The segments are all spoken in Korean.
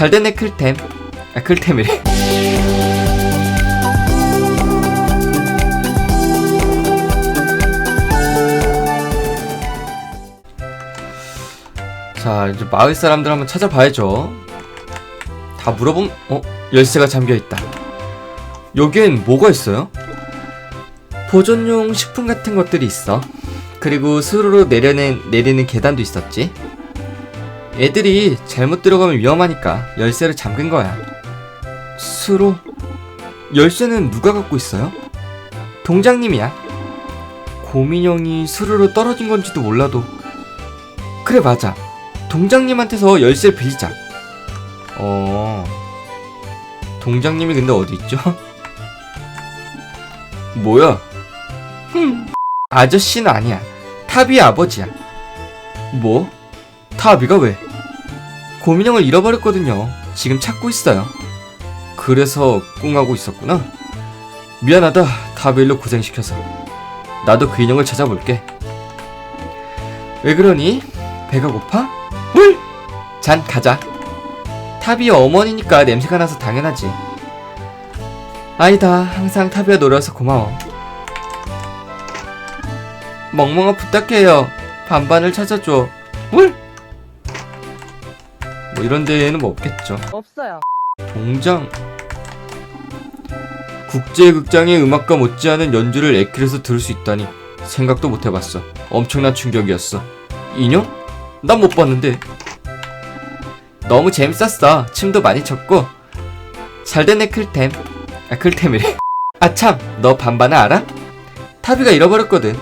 잘 됐네 클템. 아 클템이래. 자 이제 마을 사람들 한번 찾아봐야죠. 다 물어보면 어? 열쇠가 잠겨있다. 여기엔 뭐가 있어요? 보존용 식품 같은 것들이 있어. 그리고 수로로 내려는, 내리는 계단도 있었지 애들이 잘못 들어가면 위험하니까 열쇠를 잠근 거야 수로? 열쇠는 누가 갖고 있어요? 동장님이야 고민형이 수로로 떨어진 건지도 몰라도 그래 맞아 동장님한테서 열쇠를 빌리자 어... 동장님이 근데 어디 있죠? 뭐야? 흠 아저씨는 아니야 타비의 아버지야 뭐? 타비가 왜? 고민형을 잃어버렸거든요. 지금 찾고 있어요. 그래서 꿍하고 있었구나. 미안하다. 타비일로 고생시켜서. 나도 그 인형을 찾아볼게. 왜 그러니? 배가 고파? 물! 잔 가자. 타비의 어머니니까 냄새가 나서 당연하지. 아니다. 항상 타비와 놀아서 고마워. 멍멍아 부탁해요. 반반을 찾아줘. 물! 뭐 이런 데에는 뭐 없겠죠. 없어요. 동장. 국제극장의 음악과 못지않은 연주를 에킬에서 들을 수 있다니 생각도 못 해봤어. 엄청난 충격이었어. 인형? 난 못 봤는데. 너무 재밌었어. 춤도 많이 췄고. 잘 됐네 클템. 아 클템이래. 아 참. 너 반반을 알아? 타비가 잃어버렸거든.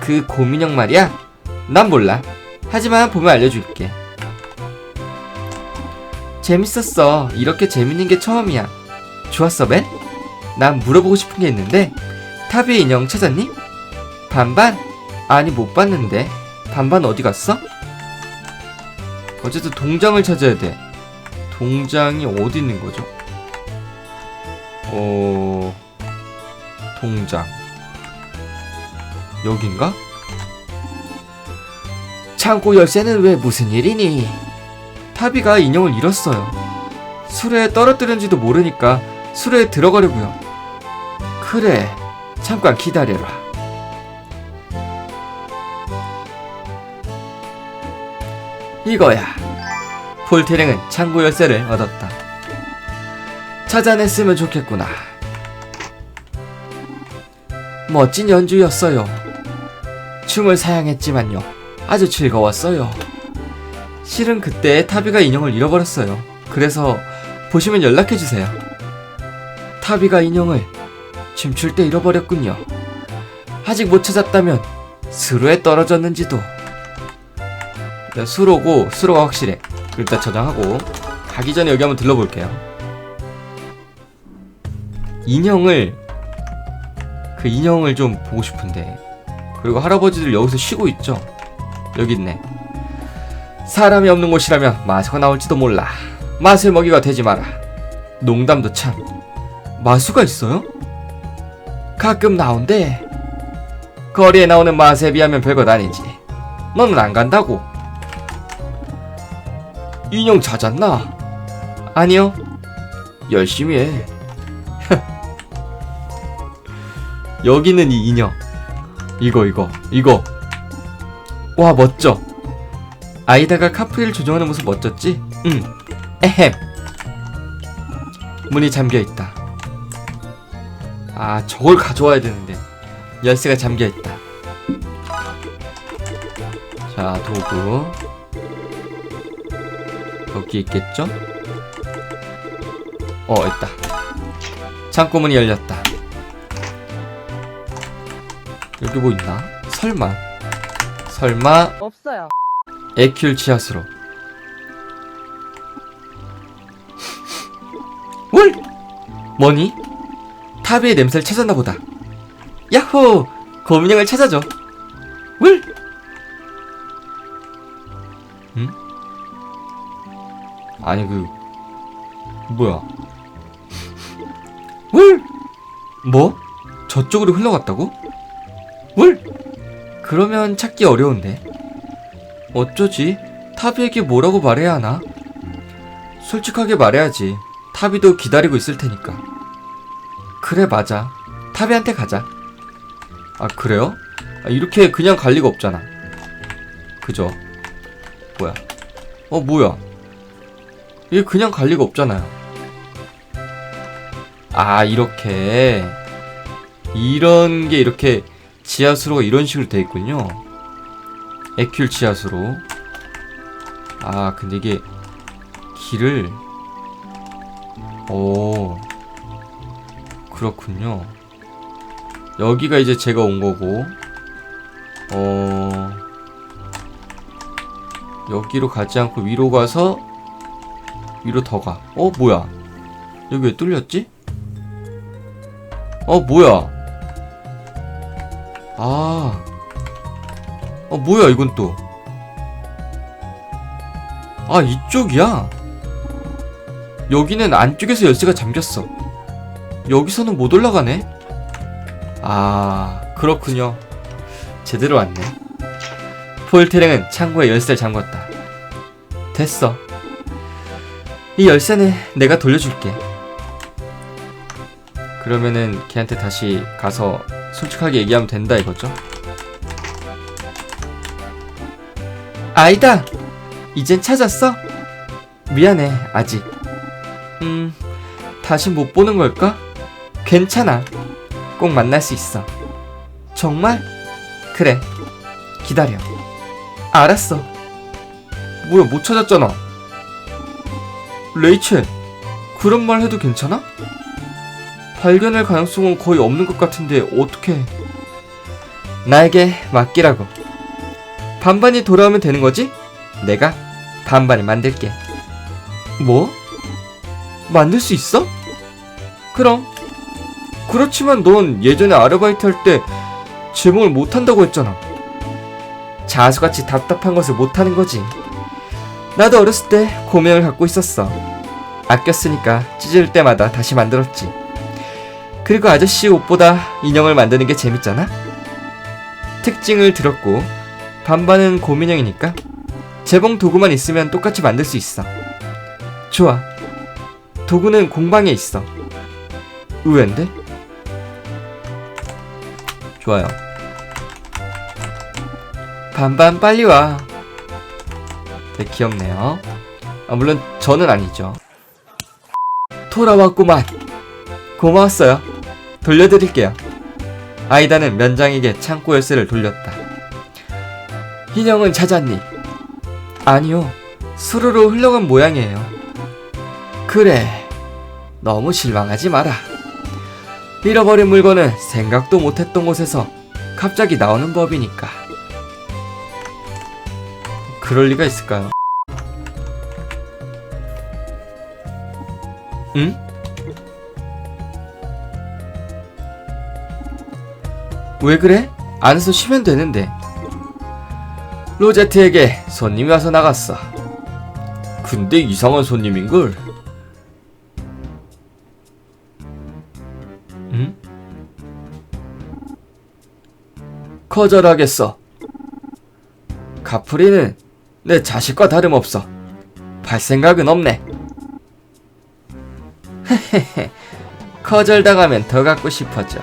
그 고민형 말이야? 난 몰라. 하지만 보면 알려줄게 재밌었어. 이렇게 재밌는 게 처음이야. 좋았어, 벤? 난 물어보고 싶은 게 있는데, 타비의 인형 찾았니? 반반? 아니, 못 봤는데. 반반 어디 갔어? 어쨌든 동장을 찾아야 돼. 동장이 어디 있는 거죠? 어... 동장. 여긴가? 창고 열쇠는 왜 무슨 일이니? 타비가 인형을 잃었어요. 수레에 떨어뜨렸는지도 모르니까 수레에 들어가려고요. 그래, 잠깐 기다려라. 이거야. 폴테랭은 창고 열쇠를 얻었다. 찾아냈으면 좋겠구나. 멋진 연주였어요. 춤을 사양했지만요. 아주 즐거웠어요. 실은 그때 타비가 인형을 잃어버렸어요. 그래서 보시면 연락해주세요. 타비가 인형을 춤출 때 잃어버렸군요. 아직 못 찾았다면 수로에 떨어졌는지도. 일단 수로고 수로가 확실해. 일단 저장하고 가기 전에 여기 한번 들러볼게요. 인형을 그 인형을 좀 보고 싶은데 그리고 할아버지들 여기서 쉬고 있죠. 여기 있네. 사람이 없는 곳이라면 마수가 나올지도 몰라. 맛을 먹이가 되지 마라. 농담도 참. 마수가 있어요? 가끔 나온대. 거리에 나오는 맛에 비하면 별것 아니지. 너는 안 간다고. 인형 찾았나? 아니요. 열심히 해. 여기는 이 인형. 이거 이거 이거. 와 멋져. 아이다가 카프리를 조종하는 모습 멋졌지? 응. 에헴. 문이 잠겨 있다. 아, 저걸 가져와야 되는데. 열쇠가 잠겨 있다. 자, 도구. 여기 있겠죠? 어, 있다. 창고 문이 열렸다. 여기 뭐 있나? 설마. 설마 없어요. 에큐 치아스로 뭘? 뭐니? 타비의 냄새를 찾았나 보다 야호! 고민형을 찾아줘 뭘? 응? 아니 그 뭐야 뭘? 뭐? 저쪽으로 흘러갔다고? 뭘? 그러면 찾기 어려운데 어쩌지? 타비에게 뭐라고 말해야 하나? 솔직하게 말해야지. 타비도 기다리고 있을 테니까. 그래, 맞아. 타비한테 가자. 아, 그래요? 아, 이렇게 그냥 갈 리가 없잖아. 그죠? 뭐야? 어, 뭐야? 이게 그냥 갈 리가 없잖아요. 아, 이렇게. 이런 게 이렇게 지하수로가 이런 식으로 돼 있군요. 지하수로. 아, 근데 이게 길을 오 그렇군요. 여기가 이제 제가 온 거고 어 여기로 가지 않고 위로 가서 위로 더 가. 어 뭐야? 여기 왜 뚫렸지? 어 뭐야? 아. 어 뭐야 이건 또. 아 이쪽이야. 여기는 안쪽에서 열쇠가 잠겼어. 여기서는 못 올라가네. 아 그렇군요. 제대로 왔네. 폴테랭은 창고에 열쇠를 잠궜다. 됐어. 이 열쇠는 내가 돌려줄게. 그러면은 걔한테 다시 가서 솔직하게 얘기하면 된다 이거죠? 아니다. 이젠 찾았어? 미안해, 아직. 음, 다시 못 보는 걸까? 괜찮아. 꼭 만날 수 있어. 정말? 그래. 기다려. 알았어. 뭐야, 못 찾았잖아. 레이첼, 그런 말 해도 괜찮아? 발견할 가능성은 거의 없는 것 같은데 어떻게? 나에게 맡기라고. 반반이 돌아오면 되는 거지? 내가 반반을 만들게. 뭐? 만들 수 있어? 그럼. 그렇지만 넌 예전에 아르바이트 할 때 제목을 못한다고 했잖아. 자수같이 답답한 것을 못하는 거지. 나도 어렸을 때 고명을 갖고 있었어. 아껴 쓰니까 찢을 때마다 다시 만들었지. 그리고 아저씨 옷보다 인형을 만드는 게 재밌잖아? 특징을 들었고, 반반은 고민형이니까 재봉 도구만 있으면 똑같이 만들 수 있어. 좋아. 도구는 공방에 있어. 의외인데? 좋아요. 반반 빨리 와. 네, 귀엽네요. 아, 물론 저는 아니죠. 돌아왔구만. 고마웠어요. 돌려드릴게요. 아이다는 면장에게 창고 열쇠를 돌렸다. 인형은 찾았니? 아니요. 수로로 흘러간 모양이에요. 그래. 너무 실망하지 마라. 잃어버린 물건은 생각도 못했던 곳에서 갑자기 나오는 법이니까. 그럴 리가 있을까요? 응? 왜 그래? 안에서 쉬면 되는데. 로제트에게 손님이 와서 나갔어. 근데 이상한 손님인걸? 응? 거절하겠어. 카프리는 내 자식과 다름없어. 발 생각은 없네. 헤헤헤. 거절당하면 더 갖고 싶어져.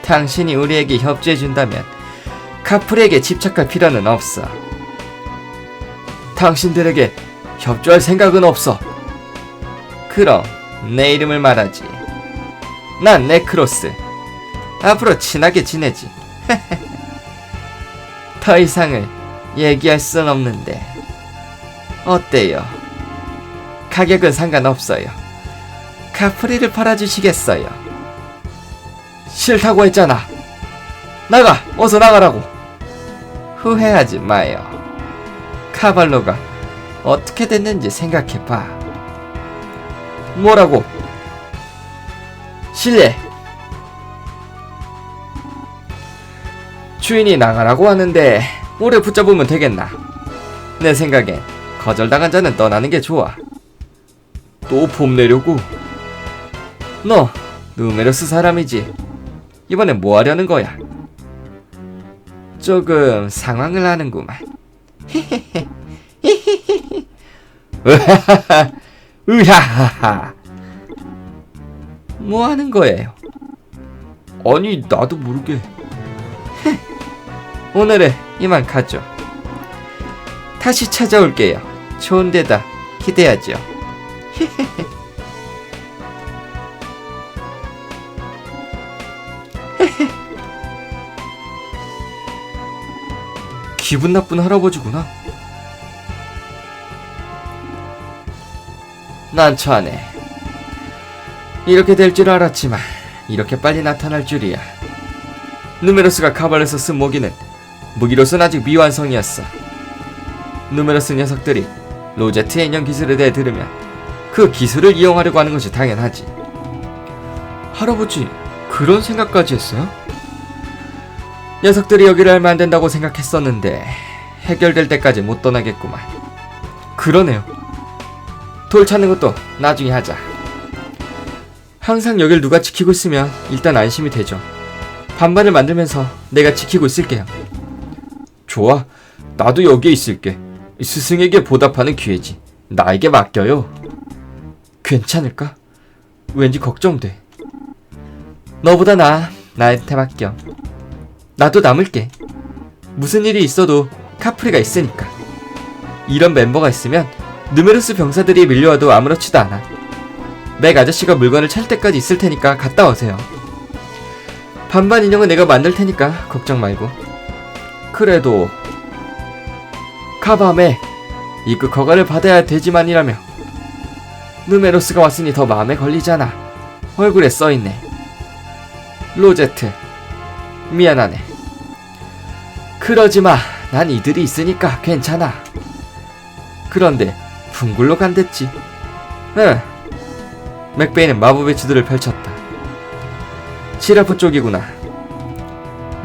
당신이 우리에게 협조해준다면 카풀에게 집착할 필요는 없어. 당신들에게 협조할 생각은 없어. 그럼 내 이름을 말하지. 난 네크로스. 앞으로 친하게 지내지. 더 이상을 얘기할 순 없는데. 어때요? 가격은 상관없어요. 카프리를 팔아주시겠어요? 싫다고 했잖아. 나가! 어서 나가라고! 후회하지 마요. 카발로가 어떻게 됐는지 생각해봐. 뭐라고? 실례! 주인이 나가라고 하는데 오래 붙잡으면 되겠나? 내 생각엔 거절당한 자는 떠나는 게 좋아. 또 폼 내려고? 너 누메로스 사람이지? 이번엔 뭐 하려는 거야? 조금 상황을 하는구만. 으하하하. 뭐 하는 거예요? 아니, 나도 모르게. 오늘은 이만 가죠. 다시 찾아올게요. 좋은 데다 기대하죠. 기분 나쁜 할아버지구나. 난처하네. 이렇게 될 줄 알았지만 이렇게 빨리 나타날 줄이야. 누메로스가 카발에서 쓴 무기는 무기로선 아직 미완성이었어. 누메로스 녀석들이 로제트의 인형 기술에 대해 들으면 그 기술을 이용하려고 하는 것이 당연하지. 할아버지, 그런 생각까지 했어요? 녀석들이 여기를 알면 안 된다고 생각했었는데 해결될 때까지 못 떠나겠구만. 그러네요. 돌 찾는 것도 나중에 하자. 항상 여길 누가 지키고 있으면 일단 안심이 되죠. 반반을 만들면서 내가 지키고 있을게요. 좋아. 나도 여기에 있을게. 스승에게 보답하는 기회지. 나에게 맡겨요. 괜찮을까? 왠지 걱정돼. 너보다 나 나한테 맡겨. 나도 남을게. 무슨 일이 있어도 카프리가 있으니까. 이런 멤버가 있으면 누메르스 병사들이 밀려와도 아무렇지도 않아. 맥 아저씨가 물건을 찾을 때까지 있을 테니까 갔다 오세요. 반반 인형은 내가 만들 테니까 걱정 말고. 그래도 카밤에 입국 허가를 받아야 되지만이라며. 누메로스가 왔으니 더 마음에 걸리잖아. 얼굴에 써있네. 로제트. 미안하네. 그러지 마. 난 이들이 있으니까 괜찮아. 그런데 붕굴로 간댔지. 응. 맥베이는 마법의 지도를 펼쳤다. 시라프 쪽이구나.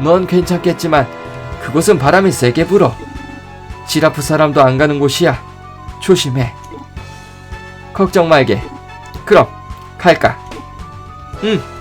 넌 괜찮겠지만 그곳은 바람이 세게 불어. 지라프 사람도 안 가는 곳이야. 조심해. 걱정 말게. 그럼 갈까? 응.